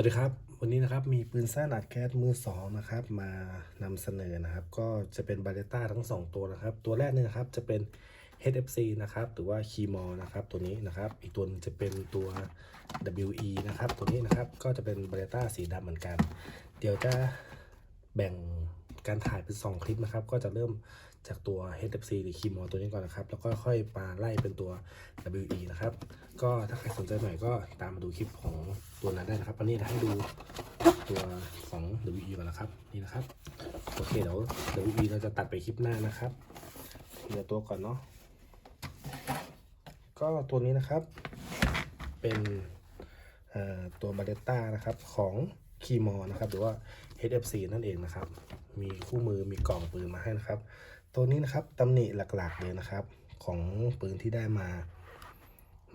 วัสดีครับ วันนี้นะครับมีปืนสั้นอัดแก๊สมือสองนะครับ มานำเสนอนะครับ ก็จะเป็นบาเลต้าทั้ง 2 ตัวนะครับ ตัวแรกเนี่ยนะครับจะเป็น HFC นะครับหรือว่าคีมอนะครับตัวนี้นะครับ อีกตัวนึงจะเป็นตัว WE นะครับ ตัวนี้นะครับก็จะเป็นบาเลต้าสีดำเหมือนกัน เดี๋ยวจะแบ่ง การถ่ายเป็น 2 คลิปนะครับ ก็จะเริ่มจากตัว HFC หรือคีมอตัวนี้ก่อนนะครับ แล้วก็ค่อยมาไล่เป็นตัว WE นะครับ ก็ถ้าใครสนใจใหม่ก็ตามมาดูคลิปของตัวนั้นได้นะครับอันนี้ให้ดูตัวของ WE ก่อนนะครับ นี่นะครับ โอเคเดี๋ยว WE เราจะตัดไปคลิปหน้านะครับเดี๋ยวตัวก่อนเนาะ ก็ตัวนี้นะครับ เป็นตัวบาเลต้านะครับของ คีมอนะครับหรือว่า HFC นั่นเองนะครับ มีคู่มือมีกล่องปืนมาให้นะครับ ตัวนี้นะครับตำหนิหลักๆเลยนะครับ ของปืนที่ได้มา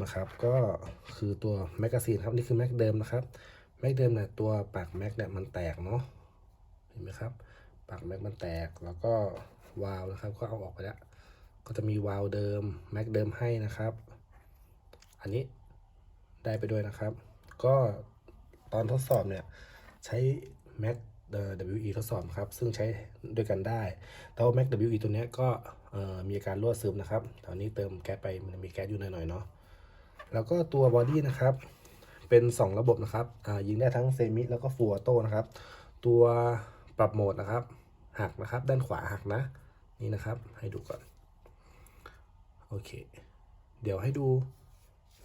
นะครับ ก็คือตัวแมกกาซีนครับนี่คือแม็กเดิมนะครับแม็กเดิมเนี่ยตัวปากแม็กเนี่ยมันแตกเนาะเห็นไหมครับปากแม็กมันแตกแล้วก็วาล์วนะครับ ก็เอาออกไปแล้วก็จะมีวาล์วเดิมแม็กเดิมให้นะครับ อันนี้ได้ไปด้วยนะครับ ก็ตอนทดสอบเนี่ย ใช้แม็ก WE ทดสอบครับ ซึ่งใช้ด้วยกันได้ แต่ว่า Mac WE ตัวนี้ก็เอ่อมีอาการรั่วซึมนะครับ ตอนนี้เติมแก๊สไปมันมีแก๊สอยู่หน่อยๆเนาะ แล้วก็ตัวบอดี้นะครับ เป็น 2 ระบบนะครับอ่ายิงได้ทั้งเซมิแล้วก็ฟูลออโต้นะครับ ตัวปรับโหมดนะครับหักนะครับ ด้านขวาหักนะ นี่นะครับ ให้ดูก่อน โอเค เดี๋ยวให้ดู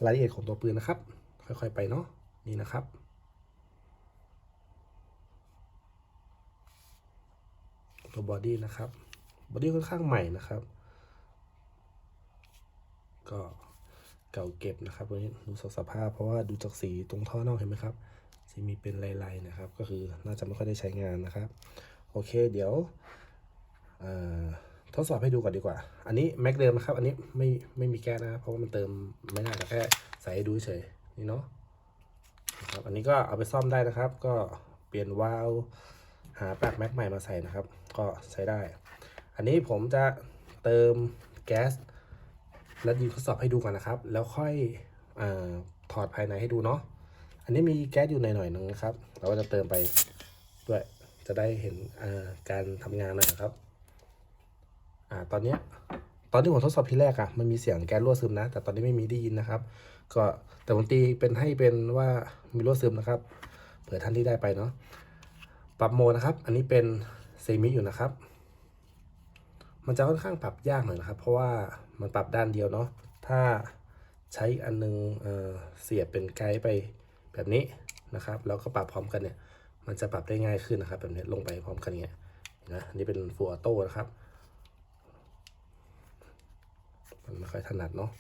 รายละเอียดของตัวปืนนะครับ ค่อยๆไปเนาะ นี่นะครับัวบอดี้นะครับบอดี้ค่อนข้างใหม่นะครับ ก็เก่าเก็บนะครับวันนี้ดูสภาพเพราะว่าดูจากสีตรงท่อนอกเห็นไหมครับสีมีเป็นลายๆนะครับ ก็คือน่าจะไม่ค่อยได้ใช้งานนะครับ โอเคเดี๋ยวทดสอบให้ดูก่อนดีกว่า อันนี้แม็กเดิมนะครับ อันนี้ไม่ไม่มีแก๊สนะเพราะว่ามันเติมไม่ได้แต่แค่ใส่ให้ดูเฉยนี่เนาะนะครับอันนี้ก็เอาไปซ่อมได้นะครับ ก็เปลี่ยนวาล์วหาปลั๊กแม็กใหม่มาใส่นะครับ ก็ใช้ได้ อันนี้ผมจะเติมแก๊สแล้วยิงทดสอบให้ดูก่อนนะครับ แล้วค่อยอถอดภายในให้ดูเนาะอันนี้มีแก๊สอยู่ในหน่อยๆนึงนะครับ เราก็จะเติมไปด้วยจะได้เห็นการทำงานหน่อยนะครับอ่าตอนเนี้ตอนที่ผมทดสอบทีแรกอะมันมีเสียงแก๊สรั่วซึมนะ แต่ตอนนี้ไม่มีได้ยินนะครับ ก็แต่ผมตีเป็นให้เป็นว่ามีรั่วซึมนะครับ เผื่อท่านที่ได้ไปเนาะปรับโหมดนะครับ อันนี้เป็น ซมิอยู่นะครับ มันจะค่อนข้างปรับยากหน่อยนะครับ เพราะว่ามันปรับด้านเดียวเนาะ ถ้าใช้อันนึงเอ่อเสียบเป็นไกด์ไปแบบนี้นะครับ แล้วก็ปรับพร้อมกันเนี่ย มันจะปรับได้ง่ายขึ้นนะครับแบบนี้ลงไปพร้อมกันเงี้ยนะอันนี้เป็นฟูออโต้นะครับ มันไม่ค่อยถนัดเนาะ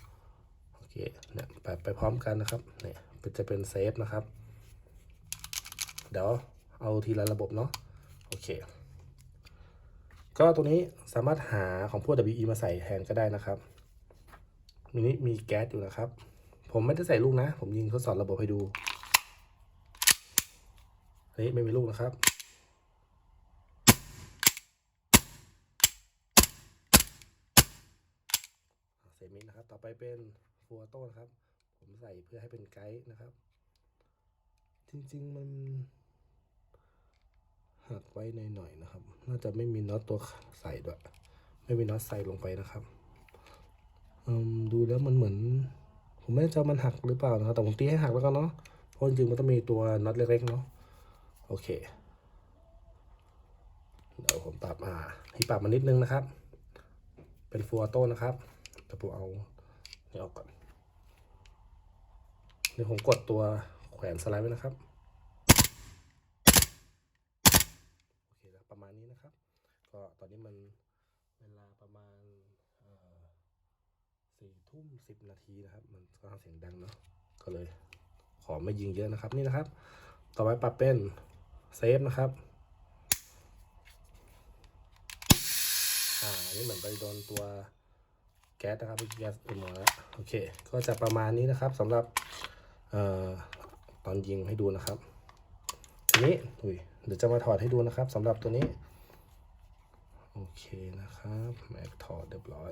โอเค เนี่ยไปไปพร้อมกันนะครับ เนี่ยมันจะเป็นเซฟนะครับ เดี๋ยวเอาทีละระบบเนาะ โอเค ก็ตัวนี้สามารถหาของพวก WE มาใส่แทนก็ได้นะครับมินี้มีแก๊สอยู่นะครับ ผมไม่ได้ใส่ลูกนะ ผมยิงทดสอบระบบให้ดูอันนี้ไม่มีลูกนะครับเซมินะครับ ต่อไปเป็นฟัวโต้นครับ ผมใส่เพื่อให้เป็นไกด์นะครับ จริง ๆ มันหัก ไว้หน่อยๆนะครับ น่าจะไม่มีน็อตตัวใส่ด้วย ไม่มีน็อตใส่ลงไปนะครับดูแล้วมันเหมือน ผมไม่แน่ใจมันหักหรือเปล่านะครับ แต่ผมตีให้หักแล้วกันเนาะ เพราะจริงๆมันต้องมีตัวน็อตเล็กๆเนาะ โอเค เดี๋ยวผมปรับอ่าที่ปรับมานิดนึงนะครับ เป็นฟัวโต้นะครับแต่ผมเอานี่ออกก่อนเดี๋ยวผมกดตัวแขวนสไลด์ไว้นะครับ โอเคแล้วประมาณนี้นะครับ ก็ต อนนี้มันเวลาประมาณสี่ทุ่มสิบนาทีนะครับ มันก็เสียงดังเนาะก็เลย ขอไม่ยิงเยอะนะครับนี่นะครับ ต่อไปปรับเป็นเซฟนะครับอ่าอันนี่เหมือนไปโดนตัวแก๊สนะครับแก๊สเอ็มแล้วโอเค ก็จะประมาณนี้นะครับสำหรับเอ่อตอนยิงให้ดูนะครับ ทีนี้อุ้ยเดี๋ยวจะมาถอดให้ดูนะครับสำหรับตัวนี้ โอเคนะครับแม็กถอดเรียบร้อย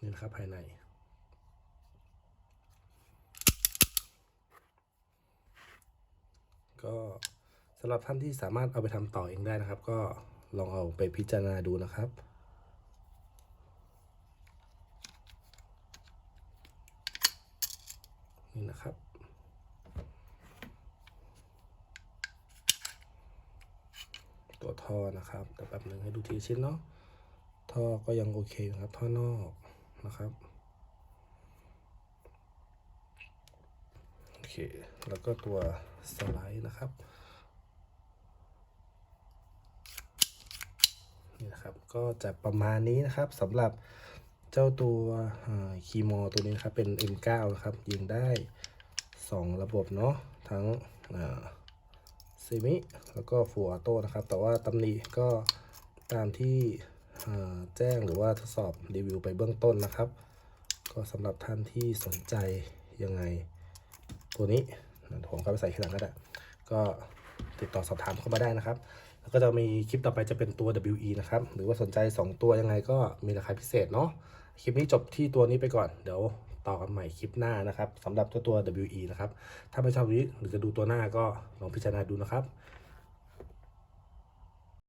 นี่นะครับภายใน ก็สำหรับท่านที่สามารถเอาไปทำต่อเองได้นะครับ ก็ลองเอาไปพิจารณาดูนะครับนี่นะครับ ตัวท่อนะครับแต่แบบหนึ่งให้ดูทีชิ้นเนาะท่อก็ยังโอเคนะครับท่อนอกนะครับโอเคแล้วก็ตัวสไลด์นะครับนี่นะครับก็จะประมาณนี้นะครับสำหรับเจ้าตัวคีโมตัวนี้นะครับเป็น M9 นะครับยิงได้ 2 ระบบเนาะทั้งเซมิแล้วก็ฟูออโต้นะครับ แต่ว่าตำหนิก็ตามที่แจ้งหรือว่าทดสอบรีวิวไปเบื้องต้นนะครับ ก็สำหรับท่านที่สนใจยังไงตัวนี้นะผมก็ไปใส่ข้างหลังก็ได้ก็ติดต่อสอบถามเข้ามาได้นะครับ แล้วก็จะมีคลิปต่อไปจะเป็นตัว WE นะครับ หรือว่าสนใจ 2 ตัวยังไงก็มีราคาพิเศษเนาะคลิปนี้จบที่ตัวนี้ไปก่อนเดี๋ยว ต่อกันใหม่คลิปหน้านะครับสำหรับตัวตัว WE นะครับ ถ้าไม่ชอบนี้หรือจะดูตัวหน้าก็ลองพิจารณาดูนะครับ